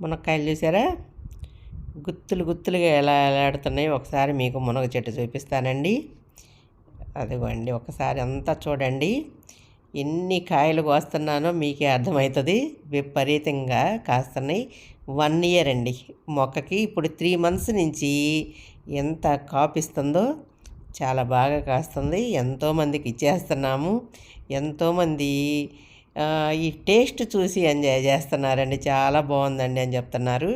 మునక్కాయలు చూసారా? గుత్తులు గుత్తులుగా ఎలా ఎలాడుతున్నాయి ఒకసారి మీకు మునగ చెట్టు చూపిస్తానండి. అదిగోండి ఒకసారి అంతా చూడండి. ఎన్ని కాయలు కోస్తున్నానో మీకే అర్థమవుతుంది. విపరీతంగా కాస్తున్నాయి. వన్ ఇయర్ అండి. మొక్కకి ఇప్పుడు త్రీ మంత్స్ నుంచి ఎంత కాపిస్తుందో చాలా బాగా కాస్తుంది. ఎంతోమందికి ఇచ్చేస్తున్నాము. ఎంతోమంది ఈ టేస్ట్ చూసి ఎంజాయ్ చేస్తున్నారండి. చాలా బాగుందండి అని చెప్తున్నారు.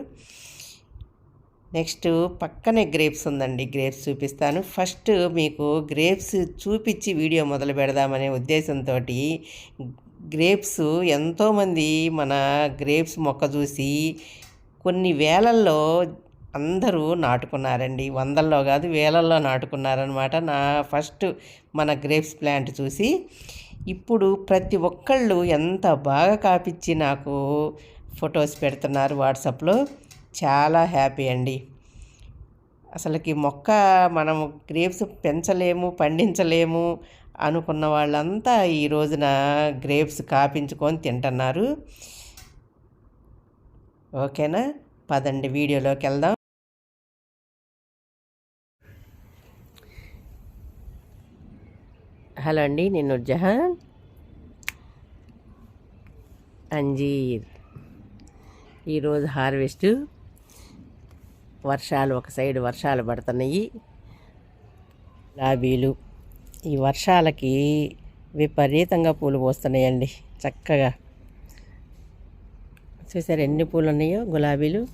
నెక్స్ట్ పక్కనే గ్రేప్స్ ఉందండి. గ్రేప్స్ చూపిస్తాను. ఫస్ట్ మీకు గ్రేప్స్ చూపించి వీడియో మొదలు పెడదామనే ఉద్దేశంతో గ్రేప్స్ ఎంతోమంది మన గ్రేప్స్ మొక్క చూసి కొన్ని వేలల్లో అందరూ నాటుకున్నారండి. వందల్లో కాదు వేలల్లో నాటుకున్నారనమాట నా ఫస్ట్ మన గ్రేప్స్ ప్లాంట్ చూసి ఇప్పుడు ప్రతి ఒక్కళ్ళు ఎంత బాగా కాపిచ్చి నాకు ఫొటోస్ పెడుతున్నారు వాట్సాప్లో చాలా హ్యాపీ అండి. అసలుకి మొక్క మనము గ్రేప్స్ పెంచలేము పండించలేము అనుకున్న వాళ్ళంతా ఈ రోజున గ్రేప్స్ కాపించుకొని తింటున్నారు. ఓకేనా? పదండి వీడియోలోకి వెళ్దాం. హలో అండి నేను జహాన్. అంజీర్. ఈరోజు హార్వెస్ట్. వర్షాలు ఒక సైడ్ వర్షాలు పడుతున్నాయి. లాబీలు ఈ వర్షాలకి విపరీతంగా పూలు పోస్తున్నాయండి చక్కగా. చూసారు ఎన్ని పూలు ఉన్నాయో గులాబీలు.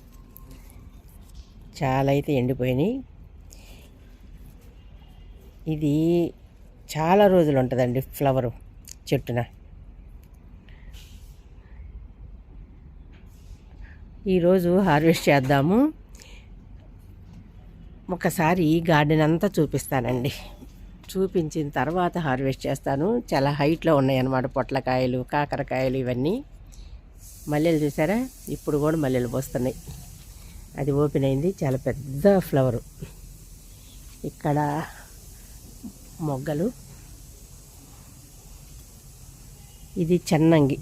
చాలా అయితే ఎండిపోయినాయి. ఇది చాలా రోజులు ఉంటుందండి ఫ్లవరు చెట్టున. ఈరోజు హార్వెస్ట్ చేద్దాము. ఒకసారి గార్డెన్ అంతా చూపిస్తానండి. చూపించిన తర్వాత హార్వెస్ట్ చేస్తాను. చాలా హైట్లో ఉన్నాయన్నమాట పొట్లకాయలు కాకరకాయలు ఇవన్నీ. మల్లెలు చూసారా? ఇప్పుడు కూడా మల్లెలు పోస్తున్నాయి. అది ఓపెన్ అయింది. చాలా పెద్ద ఫ్లవరు. ఇక్కడ మొగ్గలు. ఇది చెన్నంగి.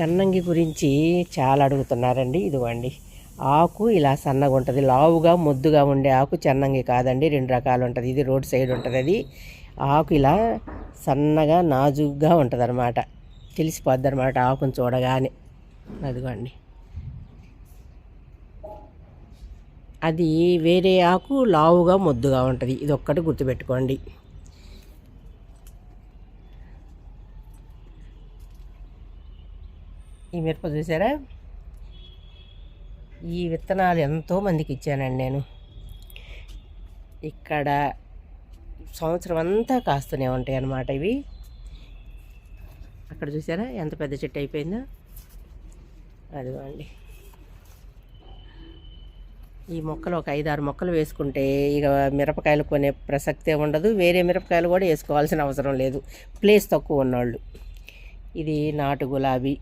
చెన్నంగి గురించి చాలా అడుగుతున్నారండి. ఇదిగోండి. ఆకు ఇలా సన్నగా ఉంటుంది. లావుగా ముద్దుగా ఉండే ఆకు చెన్నంగి కాదండి. రెండు రకాలు ఉంటుంది. ఇది రోడ్ సైడ్ ఉంటుంది అది. ఆకు ఇలా సన్నగా నాజుగ్గా ఉంటుంది అనమాట తెలిసిపోద్ది అనమాట ఆకును చూడగానే. అదిగోండి. అది వేరే ఆకు లావుగా ముద్దుగా ఉంటుంది. ఇది ఒక్కటి గుర్తుపెట్టుకోండి. ఈ మిరప చూసారా? ఈ విత్తనాలు ఎంతో మందికి ఇచ్చానండి నేను. ఇక్కడ సంవత్సరం అంతా కాస్తూనే ఉంటాయి అన్నమాట ఇవి. అక్కడ చూసారా? ఎంత పెద్ద చెట్టు అయిపోయిందో? అదిగోండి. ఈ మొక్కలు ఒక ఐదారు మొక్కలు వేసుకుంటే ఇక మిరపకాయలు కొనే ప్రసక్తే ఉండదు. వేరే మిరపకాయలు కూడా వేసుకోవాల్సిన అవసరం లేదు. ప్లేస్ తక్కువ ఉన్నవాళ్ళు ఇది నాటు గులాబీ.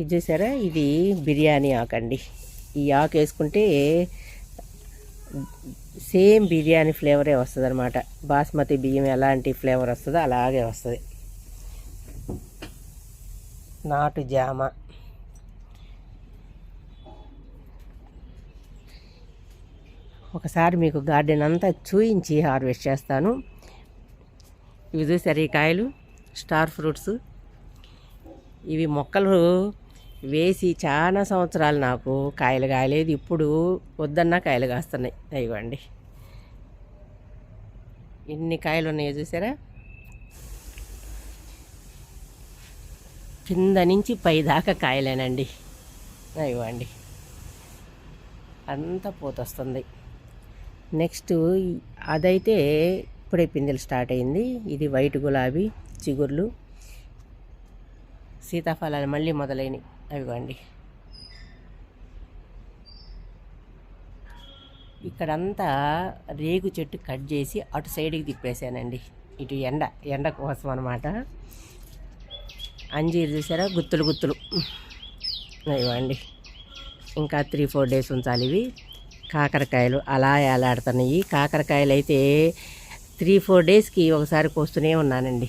ఇది చూసారా? ఇది బిర్యానీ ఆకండి. ఈ ఆకు వేసుకుంటే సేమ్ బిర్యానీ ఫ్లేవరే వస్తుంది అనమాట బాస్మతి బియ్యం ఎలాంటి ఫ్లేవర్ వస్తుందో అలాగే వస్తుంది. నాటు జామ. ఒకసారి మీకు గార్డెన్ అంతా చూయించి హార్వెస్ట్ చేస్తాను. ఇవి చూసారు ఈ కాయలు? Star fruits. ఇవి మొక్కలు వేసి చాలా సంవత్సరాలు నాకు కాయలు కాయలేదు. ఇప్పుడు వద్దన్నా కాయలు కాస్తున్నాయి. అయ్యండి ఎన్ని కాయలు ఉన్నాయో చూసారా? కింద నుంచి పై దాకా కాయలేనండి. అయ్యండి అంతా పోతొస్తుంది. నెక్స్ట్ అదైతే ఇప్పుడే పిందెలు స్టార్ట్ అయింది. ఇది వైట్ గులాబీ చిగుర్లు సీతాఫలాలు మళ్ళీ మొదలైనవి. అవిగోండి. ఇక్కడంతా రేగు చెట్టు కట్ చేసి అటు సైడ్కి తిప్పేశానండి. ఇటు ఎండ ఎండ కోసం అనమాట అంజీరు చూసారా? గుత్తులు గుత్తులు. ఇవ్వండి ఇంకా త్రీ ఫోర్ డేస్ ఉంచాలి ఇవి. కాకరకాయలు అలా ఎలాడుతున్నాయి కాకరకాయలు అయితే త్రీ ఫోర్ డేస్కి ఒకసారి కోస్తూనే ఉన్నానండి.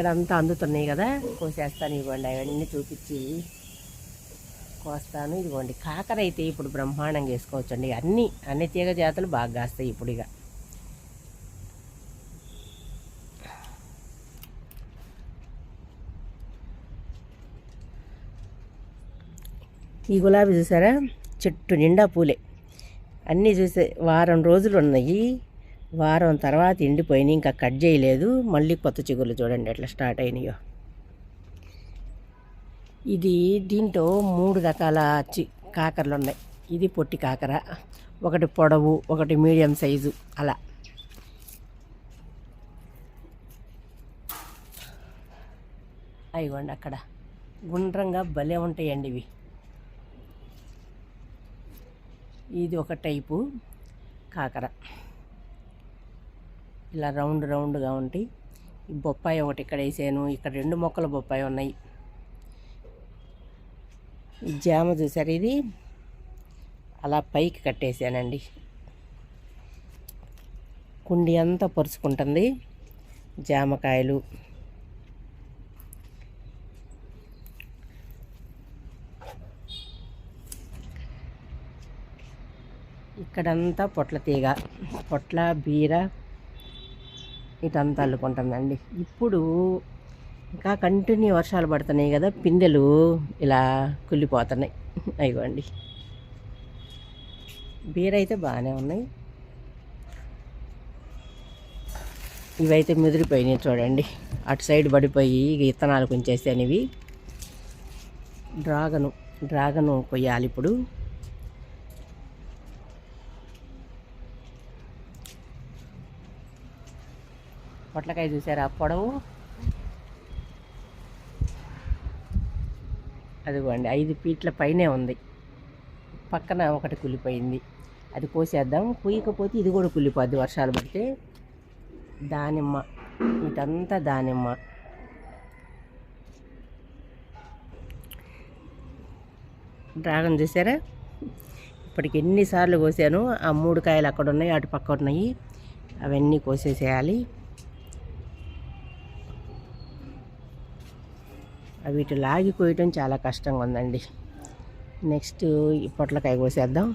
ఇక్కడ అంతా అందుతున్నాయి కదా. కోసేస్తాను ఇవ్వండి అవన్నీ చూపించి కోస్తాను. ఇదిగోండి కాకర అయితే ఇప్పుడు బ్రహ్మాండంగా వేసుకోవచ్చండి. అన్ని అన్ని తీగ జాతులు బాగా కాస్తాయి ఇప్పుడు ఇక. ఈ గులాబీ చూసారా? చెట్టు నిండా పూలే. అన్నీ చూసే వారం రోజులు ఉన్నాయి. వారం తర్వాత ఎండిపోయినాయి ఇంకా కట్ చేయలేదు. మళ్ళీ కొత్త చిగుర్లు చూడండి ఎట్లా స్టార్ట్ అయినాయో. ఇది దీంట్లో మూడు రకాల చి కాకరలు ఉన్నాయి. ఇది పొట్టి కాకర ఒకటి పొడవు ఒకటి మీడియం సైజు అలా. అయిగోండి అక్కడ. గుండ్రంగా భలే ఉంటాయండి ఇవి. ఇది ఒక టైపు కాకర. ఇలా రౌండ్ రౌండ్గా ఉంటాయి ఈ బొప్పాయి ఒకటి ఇక్కడ వేసాను. ఇక్కడ రెండు మొక్కల బొప్పాయి ఉన్నాయి. ఈ జామ చూసారు ఇది? అలా పైకి కట్టేసానండి. కుండి అంతా పరుచుకుంటుంది జామకాయలు. ఇక్కడంతా పొట్ల తీగ పొట్ల బీర ఇటంతా అల్లుకుంటుందండి. ఇప్పుడు ఇంకా కంటిన్యూ వర్షాలు పడుతున్నాయి కదా పిందెలు ఇలా కుళ్ళిపోతున్నాయి. అయ్యండి బీర అయితే బాగానే ఉన్నాయి. ఇవైతే ముదిరిపోయినాయి చూడండి. అటు సైడ్ పడిపోయి ఇత్తనాలు కొంచేసాను అనేవి డ్రాగను డ్రాగను కొయ్యాలి ఇప్పుడు. పొట్లకాయ చూసారా? పొడవు? అదిగోండి ఐదు ఫీట్ల పైనే ఉంది. పక్కన ఒకటి కుళ్ళిపోయింది. అది కోసేద్దాం. కుయ్యకపోతే ఇది కూడా కులిపోద్ది వర్షాలు పడితే. దానిమ్మ. ఇదంతా దానిమ్మ. డ్రాగన్ చూసారా? ఇప్పటికి ఎన్నిసార్లు కోసాను. ఆ మూడు కాయలు అక్కడ ఉన్నాయి అటు పక్క ఉన్నాయి. అవన్నీ కోసేసేయాలి. వీటి లాగి కోయటం చాలా కష్టంగా ఉందండి. నెక్స్ట్ ఈ పొట్లకాయ కోసేద్దాం.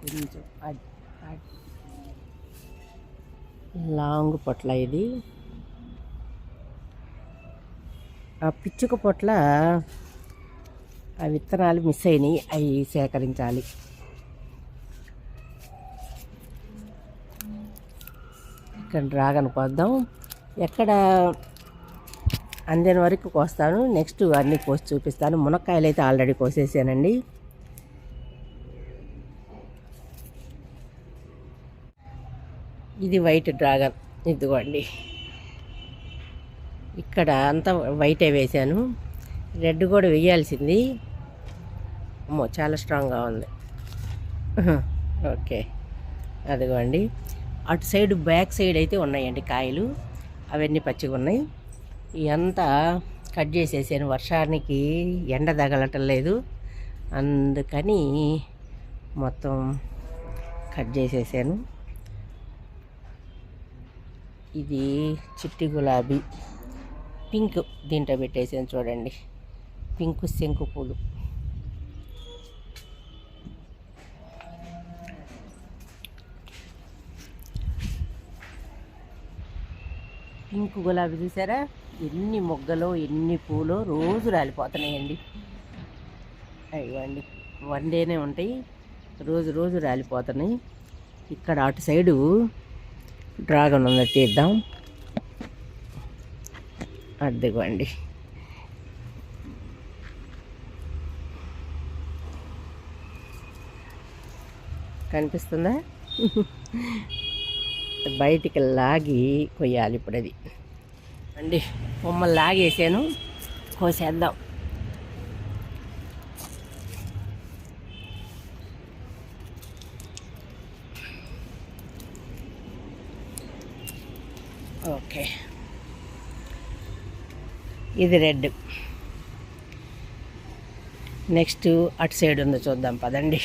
కొంచెం లాంగ్ పొట్ల ఇది. ఆ పిచ్చుక పొట్ల ఆ విత్తనాలు మిస్ అయినాయి అవి సేకరించాలి. ఇక్కడ డ్రాగన్ కోద్దాం ఎక్కడ అందిన వరకు కోస్తాను. నెక్స్ట్ అన్నీ కోసి చూపిస్తాను. మునక్కాయలు అయితే ఆల్రెడీ కోసేసానండి. ఇది వైట్ డ్రాగన్. ఇదిగోండి. ఇక్కడ అంతా వైటే వేశాను. రెడ్ కూడా వేయాల్సింది. అమ్మో చాలా స్ట్రాంగ్గా ఉంది. ఓకే. అదిగోండి. అటు సైడ్ బ్యాక్ సైడ్ అయితే ఉన్నాయండి కాయలు. అవన్నీ పచ్చిగా ఉన్నాయి. ఇవంతా కట్ చేసేసాను. వర్షానికి ఎండ తగలటం లేదు. అందుకని మొత్తం కట్ చేసేసాను. ఇది చిట్టి గులాబీ. పింక్ దీంట్లో పెట్టేసాను చూడండి. పింక్ శంకు పూలు. పింక్ గులాబీ చూసారా? ఎన్ని మొగ్గలు ఎన్ని పూలు రోజు రాలిపోతున్నాయండి. అయ్యండి వన్ డేనే ఉంటాయి. రోజు రోజు రాలిపోతున్నాయి. ఇక్కడ అటు సైడు డ్రాగన్ ఉంది తీద్దాం. అదిగోండి. కనిపిస్తుందా? బయటికి లాగి కొయ్యాలి ఇప్పుడు అది అండి బొమ్మలు లాగేసాను. కోసేద్దాం. ఓకే. ఇది రెడ్. నెక్స్ట్ అటు సైడ్ ఉందో చూద్దాం పదండి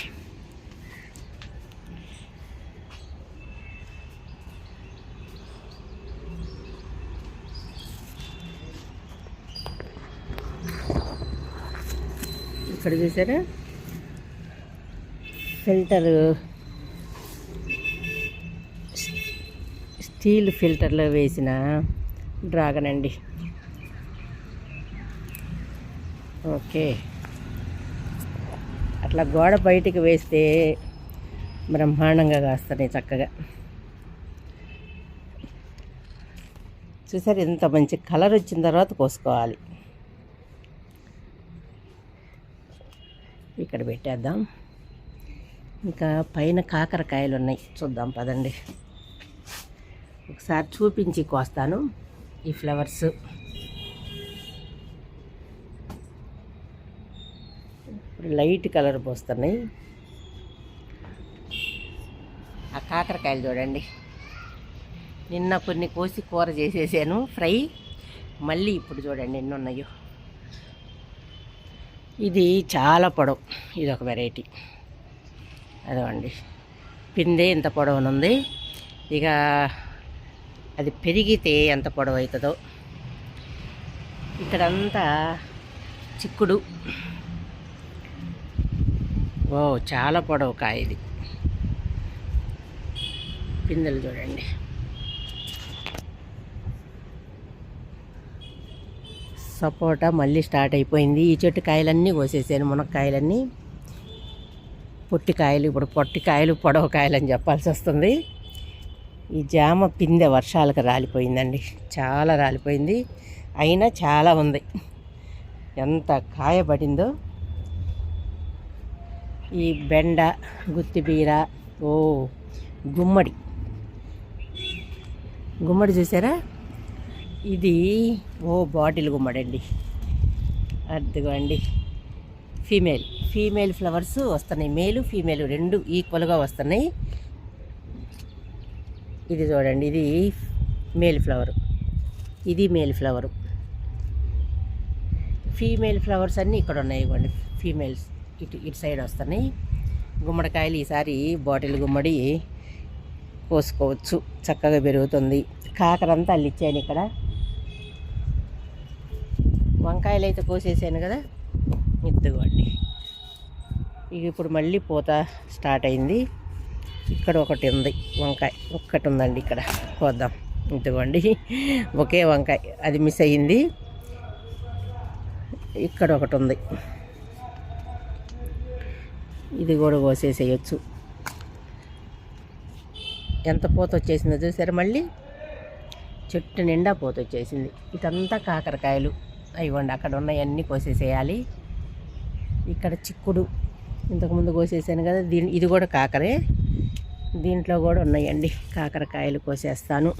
ఇక్కడ చూసారా ఫిల్టర్ స్టీల్ ఫిల్టర్లో వేసిన డ్రాగన్ అండి. ఓకే. అట్లా గోడ బయటికి వేస్తే బ్రహ్మాండంగా కాస్తున్నాయి చక్కగా. చూసారు ఎంత మంచి కలర్ వచ్చిన తర్వాత కోసుకోవాలి. ఇక్కడ పెట్టేద్దాం. ఇంకా పైన కాకరకాయలు ఉన్నాయి. చూద్దాం పదండి. ఒకసారి చూపించి కోస్తాను ఈ ఫ్లవర్స్. ఇప్పుడు లైట్ కలర్ పోస్తున్నాయి. ఆ కాకరకాయలు చూడండి. నిన్న కొన్ని కోసి కూర చేసేసాను. ఫ్రై. మళ్ళీ ఇప్పుడు చూడండి ఎన్ని ఉన్నాయో. ఇది చాలా పొడవు. ఇది ఒక వెరైటీ అదండి పిందే ఇంత పొడవునుంది. ఇక అది పెరిగితే ఎంత పొడవు అవుతుందో ఇక్కడంతా చిక్కుడు. ఓ చాలా పొడవు కాయ ఇది. పిందెలు చూడండి. సపోటా మళ్ళీ స్టార్ట్ అయిపోయింది. ఈ చెట్టు కాయలన్నీ కోసేసాను మునక్కాయలన్నీ. పొట్టి కాయలు ఇప్పుడు పొట్టి కాయలు అని చెప్పాల్సి వస్తుంది. ఈ జామ పిందె వర్షాలకు రాలిపోయిందండి. చాలా రాలిపోయింది. అయినా చాలా ఉంది. ఎంత కాయ పడిందో. ఈ బెండ గుత్తిబీర ఓ గుమ్మడి. గుమ్మడి చూసారా? ఇది ఓ బాటిల్ గుమ్మడండి. అండి ఫీమేల్. ఫీమేల్ ఫ్లవర్స్ వస్తున్నాయి. మేలు ఫీమేల్ రెండు ఈక్వల్గా వస్తున్నాయి. ఇది చూడండి. ఇది మేల్ ఫ్లవర్. ఇది మేల్ ఫ్లవరు. ఫీమేల్ ఫ్లవర్స్ అన్నీ ఇక్కడ ఉన్నాయి. ఇవ్వండి. ఫీమేల్స్ ఇటు ఇటు సైడ్ వస్తున్నాయి. గుమ్మడికాయలు ఈసారి బాటిల్ గుమ్మడి కోసుకోవచ్చు. చక్కగా పెరుగుతుంది. కాకరంతా అల్లిచ్చాను ఇక్కడ. వంకాయలు అయితే కోసేసాను కదా ఇద్దుకోండి ఇక ఇప్పుడు మళ్ళీ పూత స్టార్ట్ అయింది. ఇక్కడ ఒకటి ఉంది వంకాయ ఒక్కటి ఉందండి ఇక్కడ. కోద్దాం ఇదిగోండి ఒకే వంకాయ అది మిస్ అయ్యింది. ఇక్కడ ఒకటి ఉంది. ఇది కూడా కోసేసేయచ్చు. ఎంత పూత వచ్చేసిందో చూసారా మళ్ళీ? చెట్టు నిండా పూత వచ్చేసింది. ఇదంతా కాకరకాయలు. ఇవ్వండి అక్కడ ఉన్నవన్నీ కోసేసేయాలి. ఇక్కడ చిక్కుడు ఇంతకుముందు కోసేసాను కదా దీని ఇది కూడా కాకరే. దీంట్లో కూడా ఉన్నాయండి కాకరకాయలు కోసేస్తాను.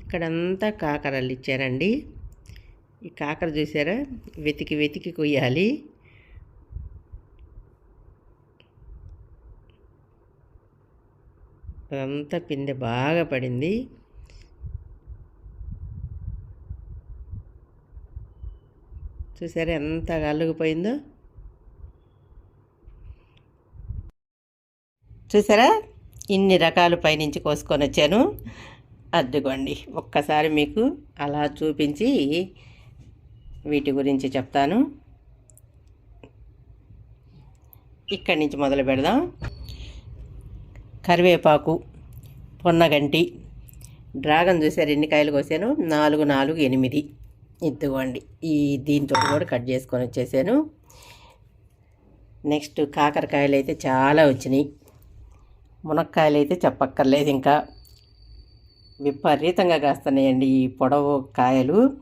ఇక్కడంతా కాకరలు ఇచ్చారండి. ఈ కాకర చూసారా? వెతికి వెతికి కొయ్యాలి. అదంతా పిందె బాగా పడింది. చూసారా ఎంత అల్లుకుపోయిందో చూసారా? ఇన్ని రకాలు పైనుంచి కోసుకొని వచ్చాను. అద్దుకోండి ఒక్కసారి మీకు అలా చూపించి వీటి గురించి చెప్తాను. ఇక్కడి నుంచి మొదలు పెడదాం. కరివేపాకు పొన్నగంటి డ్రాగన్ చూసారు ఎన్ని కాయలు కోసాను? నాలుగు నాలుగు ఎనిమిది. ఇదిగోండి ఈ దీంతో కూడా కట్ చేసుకొని వచ్చేసాను. నెక్స్ట్ కాకరకాయలు అయితే చాలా వచ్చినాయి. మునక్కాయలు అయితే చెప్పక్కర్లేదు ఇంకా. విపరీతంగా కాస్తున్నాయండి ఈ పొడవు కాయలు.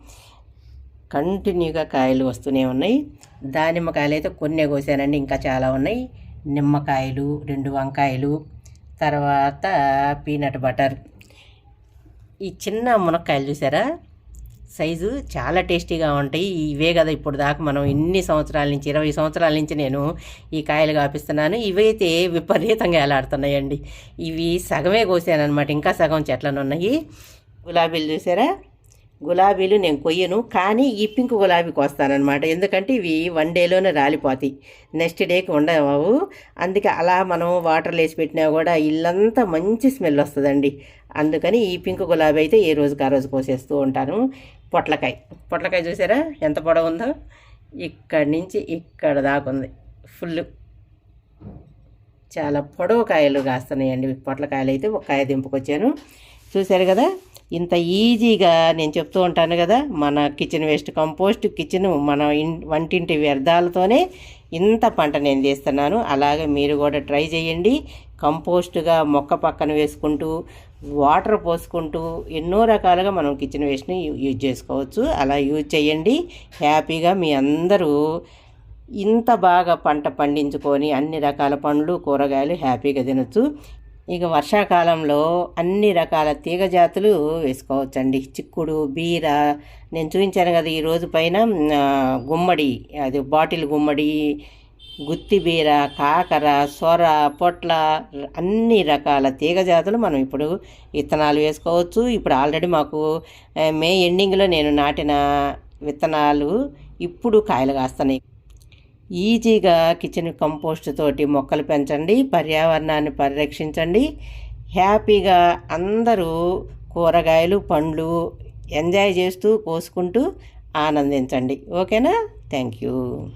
కంటిన్యూగా కాయలు వస్తూనే ఉన్నాయి. దానిమ్మకాయలు అయితే కొన్నే కోసానండి ఇంకా చాలా ఉన్నాయి. నిమ్మకాయలు రెండు వంకాయలు తర్వాత పీనట్ బటర్. ఈ చిన్న మునక్కాయలు చూసారా? సైజు చాలా టేస్టీగా ఉంటాయి. ఇవే కదా ఇప్పుడు దాకా మనం ఎన్ని సంవత్సరాల నుంచి ఇరవై సంవత్సరాల నుంచి నేను ఈ కాయలు కాపిస్తున్నాను. ఇవైతే విపరీతంగా ఎలాడుతున్నాయండి ఇవి సగమే కోసానమాట ఇంకా సగం చెట్లను ఉన్నాయి. గులాబీలు చూసారా? గులాబీలు నేను కొయ్యను కానీ ఈ పింక్ గులాబీ కోస్తానమాట ఎందుకంటే ఇవి వన్ డేలోనే రాలిపోతాయి. నెక్స్ట్ డేకి ఉండవు. అందుకే అలా మనం వాటర్లో వేసి పెట్టినా కూడా ఇల్లంతా మంచి స్మెల్ వస్తుందండి. అందుకని ఈ పింక్ గులాబీ అయితే ఏ రోజుకి ఆ రోజు కోసేస్తూ ఉంటాను. పొట్లకాయ. పొట్లకాయ చూసారా? ఎంత పొడవు ఉందో ఇక్కడి నుంచి ఇక్కడ దాకా ఉంది. ఫుల్ చాలా పొడవు కాయలు కాస్తున్నాయండి. పొట్లకాయలు అయితే ఒక కాయ దింపుకొచ్చాను. చూశారు కదా? ఇంత ఈజీగా నేను చెప్తూ ఉంటాను కదా? మన కిచెన్ వేస్ట్ కంపోస్ట్ కిచెన్ మన వంటింటి వ్యర్థాలతోనే ఇంత పంట నేను తీస్తున్నాను అలాగే మీరు కూడా ట్రై చేయండి. కంపోస్ట్గా మొక్క పక్కన వేసుకుంటూ వాటర్ పోసుకుంటూ ఎన్నో రకాలుగా మనం కిచెన్ వేస్ట్ని యూజ్ చేసుకోవచ్చు. అలా యూజ్ చేయండి. హ్యాపీగా మీ అందరూ ఇంత బాగా పంట పండించుకొని అన్ని రకాల పండ్లు కూరగాయలు హ్యాపీగా తినొచ్చు. ఇక వర్షాకాలంలో అన్ని రకాల తీగ జాతులు వేసుకోవచ్చండి. చిక్కుడు బీర నేను చూపించాను కదా ఈరోజు పైన గుమ్మడి అది బాటిల్ గుమ్మడి గుత్తిబీర కాకర సొర పొట్ల అన్ని రకాల తీగ జాతులు మనం ఇప్పుడు విత్తనాలు వేసుకోవచ్చు. ఇప్పుడు ఆల్రెడీ మాకు మే ఎండింగ్లో నేను నాటిన విత్తనాలు ఇప్పుడు కాయలు కాస్తున్నాయి. ఈజీగా కిచెన్ కంపోస్ట్ తోటి మొక్కలు పెంచండి పర్యావరణాన్ని పరిరక్షించండి. హ్యాపీగా అందరూ కూరగాయలు పండ్లు ఎంజాయ్ చేస్తూ కోసుకుంటూ ఆనందించండి. ఓకేనా? Thank you.